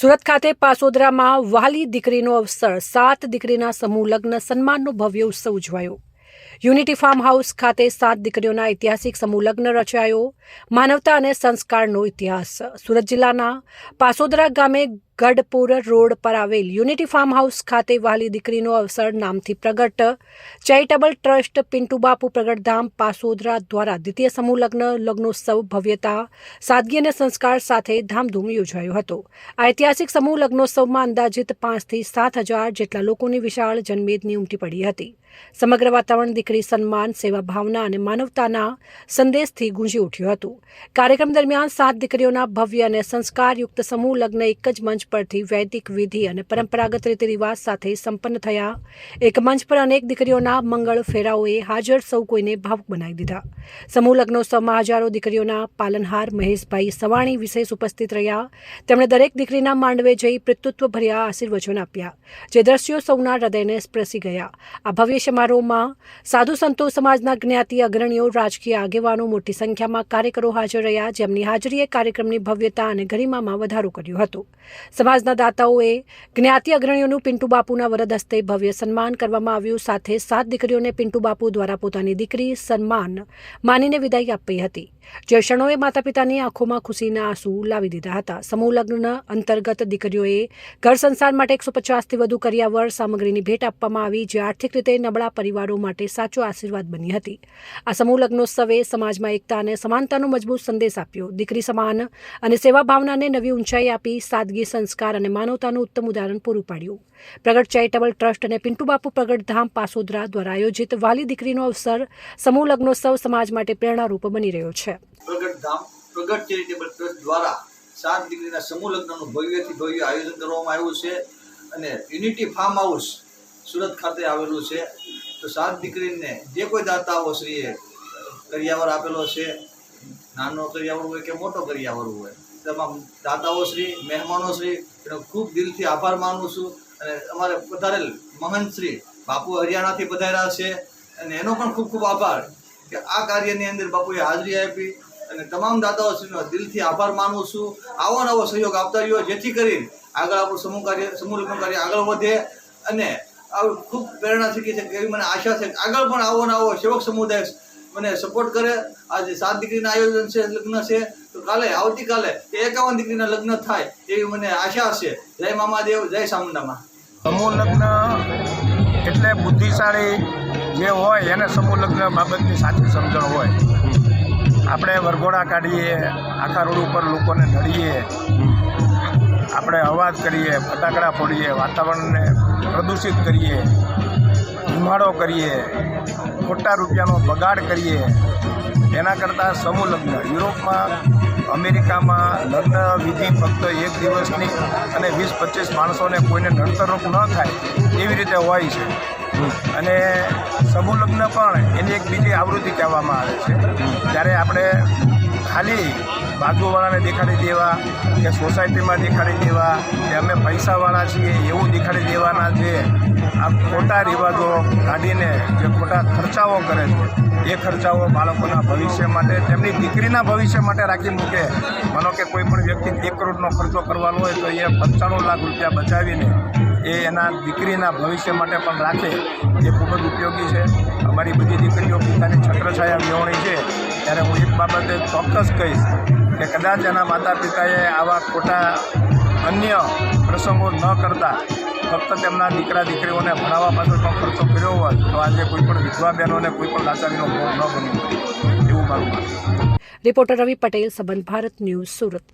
સુરત ખાતે પાસોદરામાં વાલી દીકરીનો અવસર, સાત દીકરીના સમૂહ લગ્ન સન્માનનો ભવ્ય ઉત્સવ ઉજવાયો. યુનિટી ફાર્મ હાઉસ ખાતે સાત દીકરીઓના ઐતિહાસિક સમૂહ લગ્ન રચાયો. માનવતા અને સંસ્કારનો ઇતિહાસ. સુરત જિલ્લાના પાસોદરા ગામે ગઢપુર રોડ પર આવેલ યુનિટી ફાર્મ હાઉસ ખાતે વાલી દીકરીનો અવસર નામથી પ્રગટ. ચેરિટેબલ ટ્રસ્ટ પિન્ટુબાપુ પ્રગટધામ પાસોદરા દ્વારા દ્વિતીય સમૂહ લગ્ન, લગ્નોત્સવ, ભવ્યતા, સાદગી અને સંસ્કાર સાથે ધામધૂમ યોજાયો હતો. આ ઐતિહાસિક સમૂહ લગ્નોત્સવમાં અંદાજિત પાંચથી સાત હજાર જેટલા લોકોની વિશાળ જનમેદની ઉમટી પડી હતી. સમગ્ર વાતાવરણ, દીકરી સન્માન, સેવા ભાવના અને માનવતાના સંદેશથી ગુંજી ઉઠ્યું હતું. કાર્યક્રમ દરમિયાન સાત દીકરીઓના ભવ્ય અને સંસ્કારયુક્ત સમૂહ લગ્ન એક જ મંચ પરથી વૈદિક વિધિ અને પરંપરાગત રીતિ રિવાજ સાથે સંપન્ન થયા. એક મંચ પર અનેક દીકરીઓના મંગળ ફેરાઓએ હાજર સૌ કોઈને ભાવુક બનાવી દીધા. સમૂહ લગ્નોત્સવમાં હજારો દીકરીઓના પાલનહાર મહેશભાઈ સવાણી વિશેષ ઉપસ્થિત રહ્યા. તેમણે દરેક દીકરીના માંડવે જઈ પિતૃત્વ ભર્યા આશીર્વચન આપ્યા, જે દ્રશ્યો સૌના હૃદયને સ્પર્શી ગયા. આ ભવ્ય સમારોહમાં સાધુ સંતો સમાજના જ્ઞાતિ અગ્રણીઓ, રાજકીય આગેવાનો મોટી સંખ્યામાં કાર્યકરો હાજર રહ્યા, જેમની હાજરીએ કાર્યક્રમની ભવ્યતા અને ગરિમામાં વધારો કર્યો હતો. સમાજના દાતાઓએ જ્ઞાતિ અગ્રણીઓનું પિન્ટુ બાપુના વરદ હસ્તે ભવ્ય સન્માન કરવામાં આવ્યું. સાથે સાત દીકરીઓને પિન્ટુ બાપુ દ્વારા પોતાની દીકરી સન્માન માનીને વિદાય આપી હતી. જે ક્ષણોએ માતા પિતાની આંખોમાં ખુશીના આંસુ લાવી દીધા હતા. સમૂહ લગ્ન અંતર્ગત દીકરીઓએ ઘર સંસાર માટે એકસો પચાસથી વધુ કરિયાવર સામગ્રીની ભેટ આપવામાં આવી, જે આર્થિક રીતે નબળા પરિવારો માટે સાચો આશીર્વાદ બની હતી. આ સમૂહ લગ્નોત્સવે સમાજમાં એકતા અને સમાનતાનો મજબૂત સંદેશ આપ્યો. દીકરી સમાન અને સેવા ભાવનાને નવી ઊંચાઈ આપી સાદગી સંસ્કાર અને માનવતાનું ઉત્તમ ઉદાહરણ પૂરું પાડ્યું. પ્રગટ ચેરિટેબલ ટ્રસ્ટ અને પિન્ટુબાપુ પ્રગટધામ પ્રગટ ધામ પાસોદરા દ્વારા આયોજિત વાલી દીકરીનો અવસર સમૂહ લગ્નોત્સવ સમાજ માટે પ્રેરણારૂપ બની રહ્યો છે. પ્રગટ ધામ, પ્રગટ ચેરિટેબલ ટ્રસ્ટ દ્વારા સાત દીકરીના સમૂહ લગ્નનું ભવ્યથી ભવ્ય આયોજન કરવામાં આવ્યું છે અને યુનિટી ફાર્મ હાઉસ સુરત ખાતે આવેલું છે. તો સાત દીકરીને જે કોઈ દાતાઓ શ્રીએ કરિયાવર આપેલો છે નાનો કરિયાવર હોય કે મોટો કરિયાવર હોય, તમામ દાતાઓ શ્રી, મહેમાનો શ્રી, એનો ખૂબ દિલથી આભાર માનું છું. અને અમારે પધારેલ મહંત શ્રી બાપુ હરિયાણાથી પધાર્યા છે. અને એનો પણ ખૂબ ખૂબ આભાર કે આ કાર્યની અંદર બાપુએ હાજરી આપી. અને તમામ દાતાઓશ્રીનો દિલથી આભાર માનું છું. આવો નવો સહયોગ આપતા રહ્યો, જેથી કરીને આગળ આપણું સમૂહ કાર્ય, સમૂહ લગ્ન કાર્ય આગળ વધે. અને આવું ખૂબ પ્રેરણા શીખી છે એવી મને આશા છે આગળ પણ આવો ને આવો સેવક સમુદાય મને સપોર્ટ કરે. આજે સાત દીકરીના આયોજન છે, લગ્ન છે. તો કાલે, આવતીકાલે એકાવન દીકરીના લગ્ન થાય એવી મને આશા છે. જય મામાદેવ, જય સામુંડામાં. સમૂહ લગ્ન એટલે બુદ્ધિશાળી જે હોય એને સમૂહ લગ્ન બાબતની સાચી સમજણ હોય. આપણે વરઘોડા કાઢીએ, આખા રોડ ઉપર લોકોને નડીએ, આપણે અવાજ કરીએ, ફટાકડા ફોડીએ, વાતાવરણને પ્રદૂષિત કરીએ, ધુમાડો કરીએ ખોટા રૂપિયાનો બગાડ કરીએ, એના કરતાં સમૂહ લગ્ન. યુરોપમાં, અમેરિકામાં લગ્ન વિધિ ફક્ત એક દિવસની અને વીસ પચીસ માણસોને કોઈને નડતરરૂપ ન થાય એવી રીતે હોય છે. અને સમૂહ લગ્ન પણ એની એક બીજી આવૃત્તિ કહેવામાં આવે છે. ત્યારે આપણે ખાલી બાજુવાળાને દેખાડી દેવા, કે સોસાયટીમાં દેખાડી દેવા, કે અમે પૈસાવાળા છીએ એવું દેખાડી દેવાના જે આ ખોટા રિવાજો કાઢીને જે ખોટા ખર્ચાઓ કરે છે, એ ખર્ચાઓ બાળકોના ભવિષ્ય માટે, તેમની દીકરીના ભવિષ્ય માટે રાખી મૂકે. માનો કે કોઈ પણ વ્યક્તિ એક કરોડનો ખર્ચો કરવાનો હોય તો એ પંચાણું લાખ રૂપિયા બચાવીને એ એના દીકરીના ભવિષ્ય માટે પણ રાખે. એ ખૂબ જ ઉપયોગી છે. અમારી બધી દીકરીઓ પિતાની છત્રછાયા વિહોણી છે. ત્યારે હું એક બાબતે ચોક્કસ કહીશ કે કદાચ એના માતા પિતાએ આવા ખોટા અન્ય પ્રસંગો ન કરતા, ફક્ત તેમના દીકરા દીકરીઓને ભણાવવા પાછળ પણ ખર્ચો કર્યો હોત, તો આજે કોઈ પણ વિધવા બહેનોને કોઈ પણ લાચારીનો ભોગ ન બન્યું એવું મારું રિપોર્ટર રવિ પટેલ, સંબંધ ભારત ન્યૂઝ સુરત.